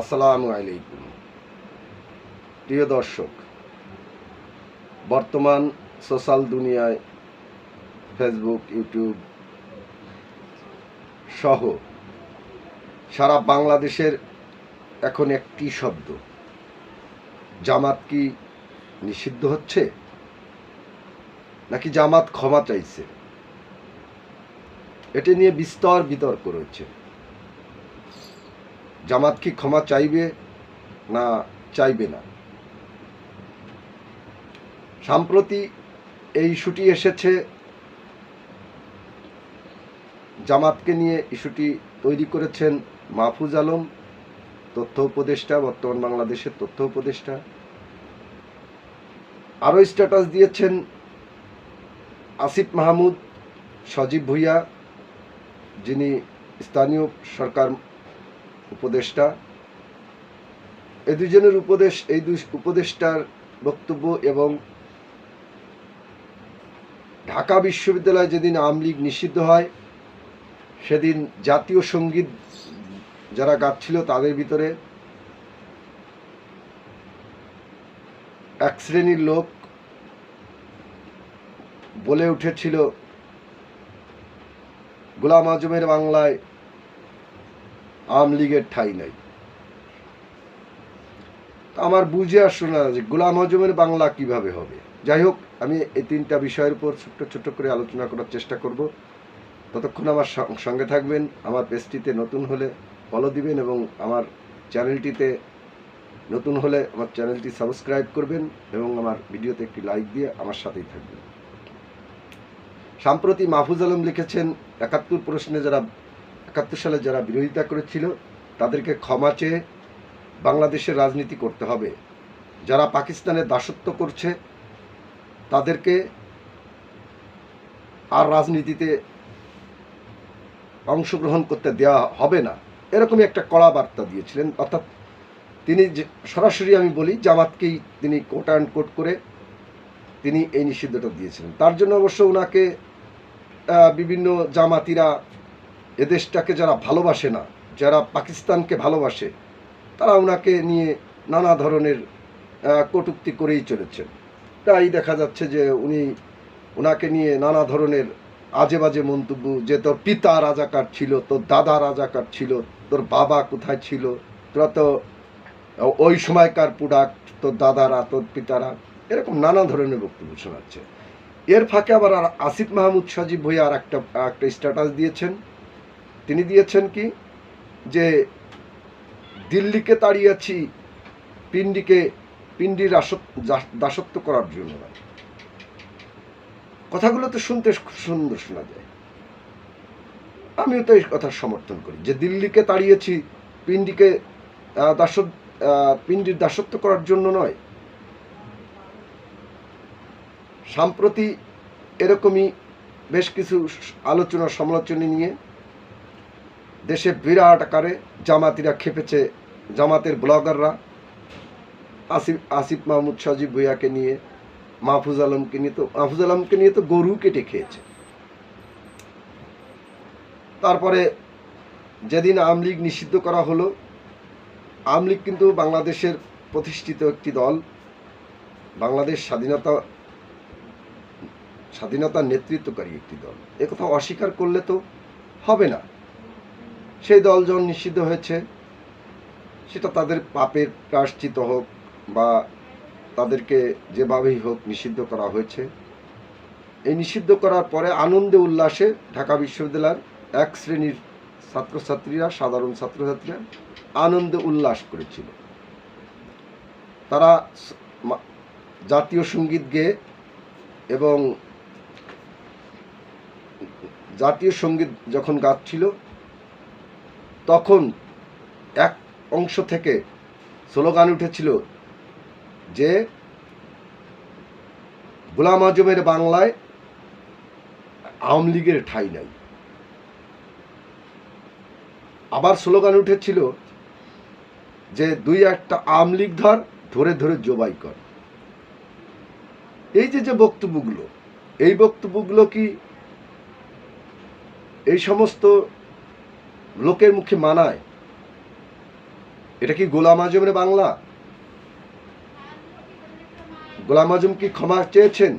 আসসালামু আলাইকুম। প্রিয় দর্শক, বর্তমান সোশ্যাল দুনিয়ায় ফেসবুক, ইউটিউব সহ সারা বাংলাদেশের এখন একটি শব্দ, জামাত কি নিষিদ্ধ হচ্ছে? নাকি জামাত ক্ষমা চাইছে? এটা নিয়ে বিস্তর বিতর্ক রয়েছে। জামাত কি ক্ষমা চাইবে না চাইবে না? সম্প্রতি এই ইস্যুটি এসেছে, জামাতকে নিয়ে ইস্যুটি তৈরি করেছেন মাহফুজ আলম, তথ্য উপদেষ্টা, বর্তমান বাংলাদেশের তথ্য উপদেষ্টা। আরও স্ট্যাটাস দিয়েছেন আসিফ মাহমুদ, সজীব ভুইয়া, যিনি স্থানীয় সরকার উপদেষ্টা। এই দুজনের উপদেশ, এই দুই উপদেষ্টার বক্তব্য এবং ঢাকা বিশ্ববিদ্যালয়ে যেদিন আওয়ামী লীগ নিষিদ্ধ হয়, সেদিন জাতীয় সংগীত যারা গাচ্ছিল তাদের ভিতরে এক শ্রেণির লোক বলে উঠেছিল, গোলাম আজমের বাংলায় আওয়ামী লীগের ঠাই নাই। আমার বুঝে আসলো না যে গোলাম আজমের বাংলা কীভাবে হবে। যাই হোক, আমি এই তিনটা বিষয়ের উপর ছোট্ট ছোট্ট করে আলোচনা করার চেষ্টা করব। ততক্ষণ আমার সঙ্গে থাকবেন, আমার পেজটিতে নতুন হলে ফলো দিবেন এবং আমার চ্যানেলটিতে নতুন হলে আমার চ্যানেলটি সাবস্ক্রাইব করবেন এবং আমার ভিডিওতে একটি লাইক দিয়ে আমার সাথেই থাকবেন। সম্প্রতি মাহফুজ আলম লিখেছেন, একাত্তর প্রশ্নে যারা একাত্তর সালে যারা বিরোধিতা করেছিল, তাদেরকে ক্ষমা চেয়ে বাংলাদেশের রাজনীতি করতে হবে। যারা পাকিস্তানের দাসত্ব করছে, তাদেরকে আর রাজনীতিতে অংশগ্রহণ করতে দেওয়া হবে না। এরকমই একটা কড়া বার্তা দিয়েছিলেন। অর্থাৎ তিনি সরাসরি আমি বলি, জামাতকেই তিনি কোট অ্যান্ড কোট করে তিনি এই নিষিদ্ধটা দিয়েছিলেন। তার জন্য অবশ্য ওনাকে বিভিন্ন জামাতিরা এদেশটাকে যারা ভালোবাসে না, যারা পাকিস্তানকে ভালোবাসে, তারা ওনাকে নিয়ে নানা ধরনের কটূক্তি করেই চলেছেন। তাই দেখা যাচ্ছে যে উনি ওনাকে নিয়ে নানা ধরনের আজে বাজে মন্তব্য যে তোর পিতা রাজাকার ছিল, তোর দাদা রাজাকার ছিল, তোর বাবা কোথায় ছিল, তোরা তো ওই সময়কার প্রোডাক্ট তোর দাদারা, তোর পিতারা, এরকম নানা ধরনের বক্তব্য শোনাচ্ছে। এর ফাঁকে আবার আসিফ মাহমুদ সজীব ভুইয়া আর একটা একটা স্ট্যাটাস দিয়েছেন। তিনি দিয়েছেন কি? যে দিল্লিকে তাড়িয়েছি পিন্ডিকে পিন্ডির রাসত- দাসত্ব করার জন্য। নয় কথাগুলো তো শুনতে খুব সুন্দর শোনা যায়। আমিও তো এই কথার সমর্থন করি যে দিল্লিকে তাড়িয়েছি পিন্ডিকে আহ, দাসত পিন্ডির দাসত্ব করার জন্য নয়। সাম্প্রতি এরকমই বেশ কিছু আলোচনা সমালোচনা নিয়ে দেশে বিরাট আকারে জামাতিরা খেপেছে জামাতের ব্লগাররা। আসিফ আসিফ মাহমুদ সজীব ভুইয়াকে নিয়ে, মাহফুজ আলমকে নিয়ে তো, মাহফুজ আলমকে নিয়ে তো গরু কেটে খেয়েছে। তারপরে যেদিন আওয়ামী লীগ নিষিদ্ধ করা হলো, আওয়ামী লীগ কিন্তু বাংলাদেশের প্রতিষ্ঠিত একটি দল, বাংলাদেশ স্বাধীনতা স্বাধীনতার নেতৃত্বকারী একটি দল। একথা অস্বীকার করলে তো হবে না। সেই দল যখন নিষিদ্ধ হয়েছে, সেটা তাদের পাপের প্রাশ্চিত হোক বা তাদেরকে যেভাবেই হোক নিষিদ্ধ করা হয়েছে। এই নিষিদ্ধ করার পরে আনন্দে উল্লাসে ঢাকা বিশ্ববিদ্যালয়ের এক শ্রেণির ছাত্রছাত্রীরা, সাধারণ ছাত্রছাত্রীরা আনন্দে উল্লাস করেছিল। তারা জাতীয় সংগীত গেয়ে এবং জাতীয় সংগীত যখন গাচ্ছিল তখন এক অংশ থেকে স্লোগান উঠেছিল যে গোলাম আজমের বাংলায় আওয়ামী লীগের ঠাঁই নাই। আবার স্লোগান উঠেছিল যে দুই একটা আওয়ামী লীগ ধর, ধরে ধরে জবাই কর। এই যে যে বক্তব্যগুলো, এই বক্তব্যগুলো কি এই সমস্ত লোকের মুখে মানায়। এটা কি গোলাম আজমের বাংলা? গোলাম আজম কি ক্ষমা চেয়েছেন?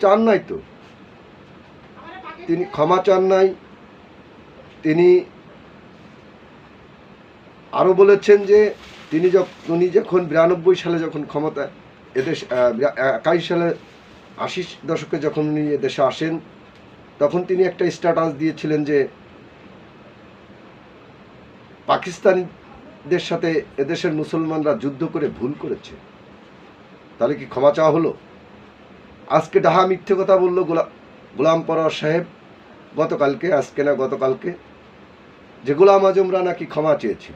চান নাই তো? তিনি ক্ষমা চান নাই। তিনি আরও বলেছেন যে, তিনি যখন উনি যখন বিরানব্বই সালে যখন ক্ষমতা, এদেশ একাইশ সালে আশি দশকে যখন উনি এদেশে আসেন, তখন তিনি একটা স্ট্যাটাস দিয়েছিলেন যে পাকিস্তানিদের সাথে এদেশের মুসলমানরা যুদ্ধ করে ভুল করেছে। তাহলে কি ক্ষমা চাওয়া হলো? আজকে ডাহা মিথ্যে কথা বলল গোলা গোলাম পরোয়ার সাহেব। গতকালকে, আজকে না গতকালকে, যে গোলাম আজমরা নাকি ক্ষমা চেয়েছিল।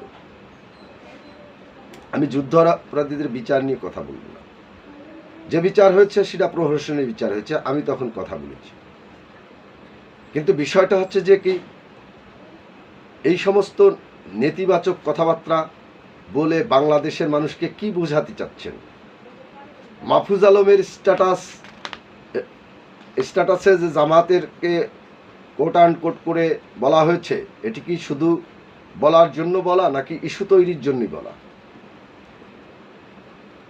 আমি যুদ্ধ অপরাধীদের বিচার নিয়ে কথা বলব না। যে বিচার হয়েছে, সেটা প্রহসনের বিচার হয়েছে, আমি তখন কথা বলেছি। কিন্তু বিষয়টা হচ্ছে যে কি, এই সমস্ত নেতিবাচক কথাবার্তা বলে বাংলাদেশের মানুষকে কি বোঝাতে চাচ্ছেন? মাহফুজ আলমের স্ট্যাটাস স্ট্যাটাসে যে জামাতেরকে কোট অ্যান্ড কোট করে বলা হয়েছে, এটি কি শুধু বলার জন্য বলা নাকি ইস্যু তৈরির জন্যই বলা?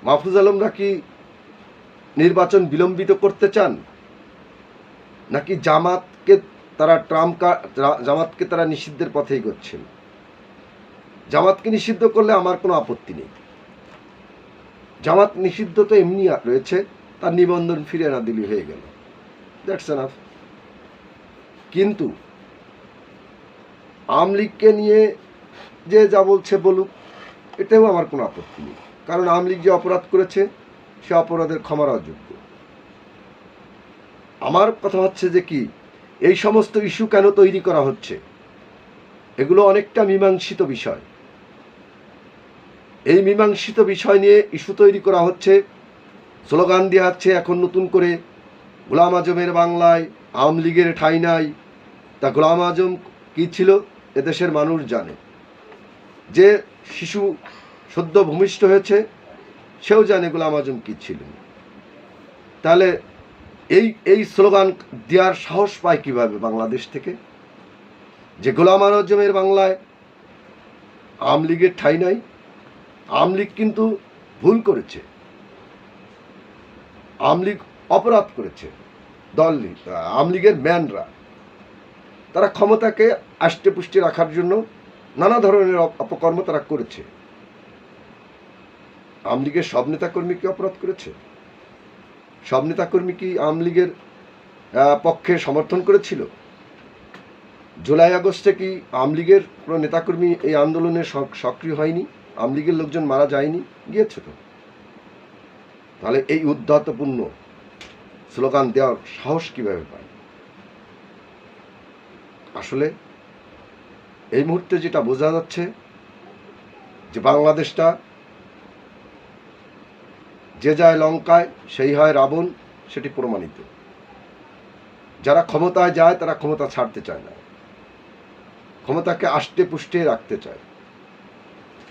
মাহফুজ আলমরা কি নির্বাচন বিলম্বিত করতে চান? নাকি জামাতকে তারা ট্রাম্প জামাতকে তারা নিষিদ্ধের পথেই করছেন জামাতকে নিষিদ্ধ করলে আমার কোনো আপত্তি নেই। জামাত নিষিদ্ধ তো এমনি রয়েছে, তার নিবন্ধন ফিরে না দিলি হয়ে গেল। দ্যাটস এনাফ কিন্তু আওয়ামী লীগকে নিয়ে যে যা বলছে বলুক এটাও আমার কোনো আপত্তি নেই। কারণ আওয়ামী লীগ যে অপরাধ করেছে, সে অপরাধের ক্ষমার অযোগ্য। আমার কথা হচ্ছে যে কি, এই সমস্ত ইস্যু কেন তৈরি করা হচ্ছে? এগুলো অনেকটা মীমাংসিত বিষয়। এই মীমাংসিত বিষয় নিয়ে ইস্যু তৈরি করা হচ্ছে। স্লোগান দেওয়া হচ্ছে এখন নতুন করে গোলাম আজমের বাংলায় আওয়ামী লীগের ঠাঁই নাই। তা গোলাম আজম কী ছিল এদেশের মানুষ জানে। যে শিশু সদ্য ভূমিষ্ঠ হয়েছে, সেও জানে গোলাম আজম কী ছিল তাহলে এই এই স্লোগান দেওয়ার সাহস পায় কীভাবে বাংলাদেশ থেকে? যে গোলাম আজমের বাংলায় আওয়ামী লীগের ঠাঁই নাই আওয়ামী লীগ কিন্তু ভুল করেছে। আওয়ামী লীগ অপরাধ করেছে দল আওয়ামী লীগের ম্যানরা। তারা ক্ষমতাকে আষ্টে পুষ্টে রাখার জন্য নানা ধরনের অপকর্ম তারা করেছে। আমলিগের লীগের সব নেতাকর্মী কি অপরাধ করেছে? সব নেতাকর্মী কি আমলিগের পক্ষে সমর্থন করেছিল? জুলাই আগস্টে কি আমলিগের কোনো নেতাকর্মী এই আন্দোলনে সক্রিয় হয়নি? আওয়ামী লীগের লোকজন মারা যায়নি, গিয়েছে তো। তাহলে এই উদ্ধতপূর্ণ স্লোগান দেওয়ার সাহস কীভাবে পায়? আসলে এই মুহূর্তে যেটা বোঝা যাচ্ছে যে বাংলাদেশটা যে যায় লঙ্কায়, সেই হয় রাবণ, সেটি প্রমাণিত। যারা ক্ষমতায় যায়, তারা ক্ষমতা ছাড়তে চায় না। ক্ষমতাকে আষ্টে পুষ্টে রাখতে চায়।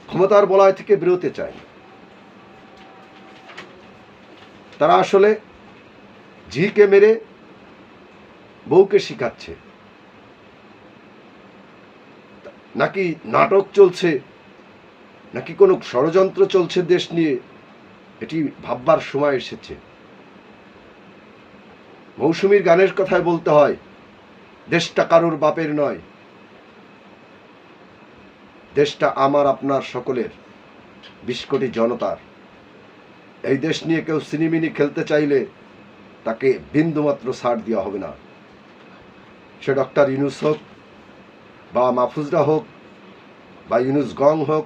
ক্ষমতার বলয় থেকে বেরোতে চায় তারা আসলে ঝিকে মেরে বউকে শিখাচ্ছে। নাকি নাটক চলছে, নাকি কোনো ষড়যন্ত্র চলছে দেশ নিয়ে, এটি ভাববার সময় এসেছে। মৌসুমীর গানের কথায় বলতে হয়, দেশটা কারোর বাপের নয়। দেশটা আমার, আপনার সকলের, বিশ কোটি জনতার। এই দেশ নিয়ে কেউ সিনিমিনি খেলতে চাইলে তাকে বিন্দুমাত্র ছাড় দেওয়া হবে না। সে ডক্টর ইউনুস হোক বা মাহফুজরা হোক বা ইউনুস গং হোক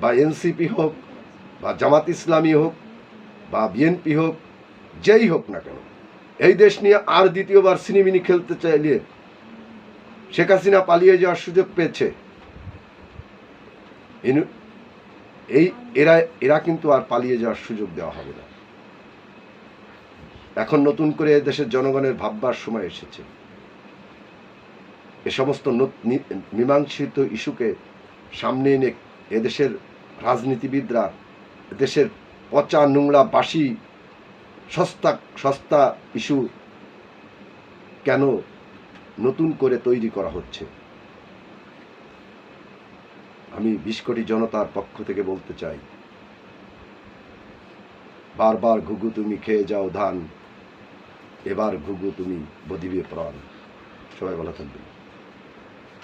বা এনসিপি হোক বা জামাত ইসলামী হোক বা বিএনপি হোক, যেই হোক না কেন, এই দেশ নিয়ে আর দ্বিতীয়বার সিনেমিনি খেলতে চাইলে শেখ হাসিনা পালিয়ে যাওয়ার সুযোগ পেয়েছে। এই, এরা এরা কিন্তু আর পালিয়ে যাওয়ার সুযোগ দেওয়া হবে না। এখন নতুন করে দেশের জনগণের ভাববার সময় এসেছে। এ সমস্ত মীমাংসিত ইস্যুকে সামনে এনে এদেশের রাজনীতিবিদরা, দেশের পচা নোংরা বাসি, সস্তা সস্তা ইস্যু কেন নতুন করে তৈরি করা হচ্ছে? আমি বিশ কোটি জনতার পক্ষ থেকে বলতে চাই। বারবার ঘুঘু তুমি খেয়ে যাও ধান, এবার ঘুঘু তুমি বদিবে প্রাণ। সবাই ভালো থাকবেন।